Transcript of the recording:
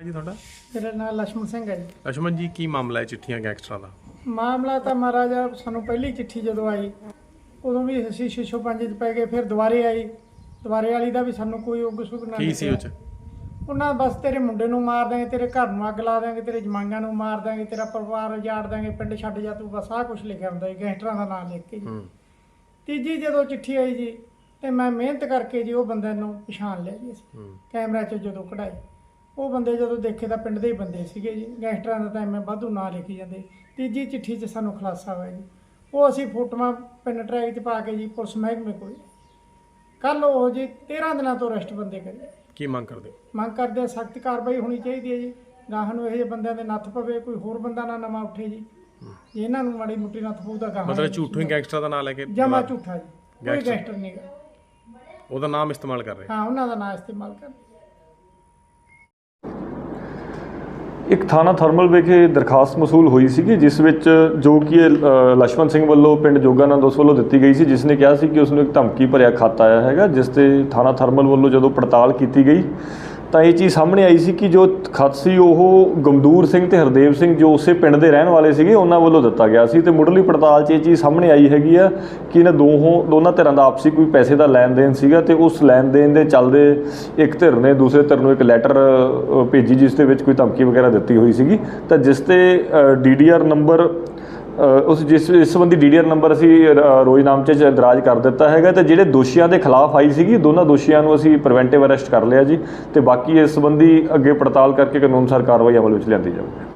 ਜੀ ਤੁਹਾਡਾ? ਮੇਰਾ ਨਾਮ ਲక్ష్ਮਣ ਸਿੰਘ ਹੈ ਜੀ। ਲਛਮਣ ਜੀ ਕੀ ਮਾਮਲਾ ਹੈ ਚਿੱਠੀਆਂ ਗੈਂਗਸਟਰਾਂ ਦਾ? ਮਾਮਲਾ ਤਾਂ ਮਹਾਰਾਜਾ ਸਾਨੂੰ ਪਹਿਲੀ ਚਿੱਠੀ ਜਦੋਂ ਆਈ ਉਦੋਂ ਵੀ ਅਸੀਂ ਸ਼ੀਸ਼ੋ ਪੰਜੇ 'ਚ ਪੈ ਗਏ ਫਿਰ ਦੁਬਾਰੇ ਆਈ। ਦੁਬਾਰੇ ਵਾਲੀ ਦਾ ਵੀ ਸਾਨੂੰ ਕੋਈ ਉਗ ਸੁਗ ਨਾ ਕੀ ਸੀ ਉਹ ਚ? ਉਹਨਾਂ ਬਸ ਤੇਰੇ ਮੁੰਡੇ ਨੂੰ ਮਾਰ ਦਾਂਗੇ ਤੇਰੇ ਘਰ ਨੂੰ ਅੱਗ ਲਾ ਦਾਂਗੇ ਤੇਰੇ ਜਮਾਂਗਾਂ ਨੂੰ ਮਾਰ ਦਾਂਗੇ ਤੇਰਾ ਪਰਿਵਾਰ ਉਜਾੜ ਦਾਂਗੇ ਪਿੰਡ ਛੱਡ ਜਾ ਤੂੰ ਬਸ ਆਹ ਕੁਛ ਲਿਖਿਆ ਹੁੰਦਾ ਜੀ ਗੈਂਗਸਟਰਾਂ ਦਾ ਨਾਮ ਲਿਖ ਕੇ ਜੀ। ਤੀਜੀ ਜਦੋਂ ਚਿੱਠੀ ਆਈ ਜੀ ਤੇ ਮੈਂ ਮਿਹਨਤ ਕਰਕੇ ਜੀ ਉਹ ਬੰਦੇ ਨੂੰ ਪਛਾਣ ਲਿਆ ਜੀ ਅਸੀਂ। ਕੈਮਰਾ 'ਚ ਜਦੋਂ ਕਢਾਈ। ਉਹ ਬੰਦੇ ਜਦੋਂ ਦੇਖੇ ਤਾਂ ਪਿੰਡ ਦੇ ਹੀ ਬੰਦੇ ਸੀਗੇ ਜੀ। ਗੈਂਗਸਟਰਾਂ ਦਾ ਤਾਂ ਐਵੇਂ ਵਾਧੂ ਨਾਂ ਲਿਖੀ ਜਾਂਦੇ। ਤੀਜੀ ਚਿੱਠੀ 'ਚ ਸਾਨੂੰ ਖੁਲਾਸਾ ਹੋਇਆ ਜੀ। ਉਹ ਅਸੀਂ ਫੋਟੋਆਂ ਪਿੰਨ ਟਰੈਕ 'ਚ ਪਾ ਕੇ ਜੀ ਪੁਲਿਸ ਮਹਿਕਮੇ ਕੋਲ ਕੱਲ ਉਹ ਜੀ 13 ਦਿਨਾਂ ਤੋਂ ਅਰੈਸਟ ਬੰਦੇ ਕਰੇ। ਕੀ ਮੰਗ ਕਰਦੇ? ਮੰਗ ਕਰਦੇ ਆ ਸਖਤ ਕਾਰਵਾਈ ਹੋਣੀ ਚਾਹੀਦੀ ਹੈ ਜੀ। ਗਾਹਾਂ ਨੂੰ ਇਹੋ ਜਿਹੇ ਬੰਦਿਆਂ ਦੇ ਨੱਥ ਪਵੇ ਕੋਈ ਹੋਰ ਬੰਦਾ ਨਾ ਨਵਾਂ ਉੱਠੇ ਜੀ। ਇਹਨਾਂ ਨੂੰ ਮਾੜੀ ਮੁੱਟੀ ਨੱਥ ਪਊ ਤਾਂ ਗਾਹਾਂ ਮਤਲਬ ਝੂਠੋਂ ਹੀ ਗੈਂਗਸਟਰ ਦਾ ਨਾਮ ਲੈ ਕੇ ਜਮਾ ਝੂਠਾ ਜੀ। ਕੋਈ ਗੈਂਗਸਟਰ। ਨਹੀਂ ਉਹਦਾ ਨਾਮ ਇਸਤੇਮਾਲ ਕਰ ਰਹੇ। ਹਾਂ ਉਹਨਾਂ ਦਾ ਨਾਂ ਇਸਤੇਮਾਲ ਕਰਦੇ ਇੱਕ ਥਾਣਾ ਥਰਮਲ ਵਿਖੇ ਦਰਖਾਸਤ ਮਸੂਲ ਹੋਈ ਸੀਗੀ, ਜਿਸ ਵਿੱਚ ਜੋ ਕਿ ਲక్ష్మణ ਸਿੰਘ ਵੱਲੋਂ ਪਿੰਡ ਜੋਗਾਨੰਦ ਉਸ ਵੱਲੋਂ ਦਿੱਤੀ ਗਈ ਸੀ ਜਿਸ ਨੇ ਕਿਹਾ ਸੀ ਕਿ ਉਸ ਨੂੰ ਇੱਕ ਧਮਕੀ ਭਰਿਆ ਖਾਤਾ ਆਇਆ ਹੈਗਾ, ਜਿਸ ਤੇ ਥਾਣਾ ਥਰਮਲ ਵੱਲੋਂ ਜਦੋਂ ਪੜਤਾਲ ਕੀਤੀ ਗਈ ਤਾਂ ਇਹ ਚੀਜ਼ ਸਾਹਮਣੇ ਆਈ ਸੀ ਕਿ ਜੋ ਖਤ ਸੀ, ਉਹ ਗਮਦੂਰ ਸਿੰਘ ਤੇ ਹਰਦੇਵ ਸਿੰਘ ਜੋ ਉਸੇ ਪਿੰਡ ਦੇ ਰਹਿਣ ਵਾਲੇ ਸੀਗੇ, ਉਹਨਾਂ ਵੱਲੋਂ ਦਿੱਤਾ ਗਿਆ ਸੀ ਤੇ ਮੁੱਢਲੀ ਪੜਤਾਲ 'ਚ ਇਹ ਚੀਜ਼ ਸਾਹਮਣੇ ਆਈ ਹੈਗੀ ਆ ਕਿ ਇਹਨਾਂ ਦੋਹੋਂ, ਦੋਨਾਂ ਧਿਰਾਂ ਦਾ ਆਪਸੀ ਕੋਈ ਪੈਸੇ ਦਾ ਲੈਣ ਦੇਣ ਸੀਗਾ ਤੇ ਉਸ ਲੈਣ ਦੇਣ ਦੇ ਚੱਲਦੇ ਇੱਕ ਧਿਰ ਨੇ ਦੂਸਰੇ ਧਿਰ ਨੂੰ ਇੱਕ ਲੈਟਰ ਭੇਜੀ ਜਿਸ ਦੇ ਵਿੱਚ ਕੋਈ ਧਮਕੀ ਵਗੈਰਾ ਦਿੱਤੀ ਹੋਈ ਸੀਗੀ। ਤਾਂ ਜਿਸ ਤੇ ਡੀਡੀਆਰ ਨੰਬਰ ਉਸ ਜਿਸ ਇਸ ਸੰਬੰਧੀ ਡੀਡੀਆਰ ਨੰਬਰ ਅਸੀਂ ਅ, ਰੋਜ਼ਨਾਮੇ 'ਚ ਦਰਾਜ ਕਰ ਦਿੱਤਾ ਹੈਗਾ ਤੇ ਜਿਹੜੇ ਦੋਸ਼ੀਆਂ ਦੇ ਖਿਲਾਫ ਆਈ ਸੀਗੀ ਦੋਨਾਂ ਦੋਸ਼ੀਆਂ ਨੂੰ ਅਸੀਂ ਪ੍ਰੀਵੈਂਟਿਵ ਅਰੈਸਟ ਕਰ ਲਿਆ ਜੀ ਤੇ ਬਾਕੀ ਇਸ ਸੰਬੰਧੀ ਅੱਗੇ ਪੜਤਾਲ ਕਰਕੇ ਕਾਨੂੰਨ ਅਨੁਸਾਰ ਕਾਰਵਾਈ ਅਮਲ ਵਿੱਚ ਲਿਆਂਦੀ ਜਾਵੇਗੀ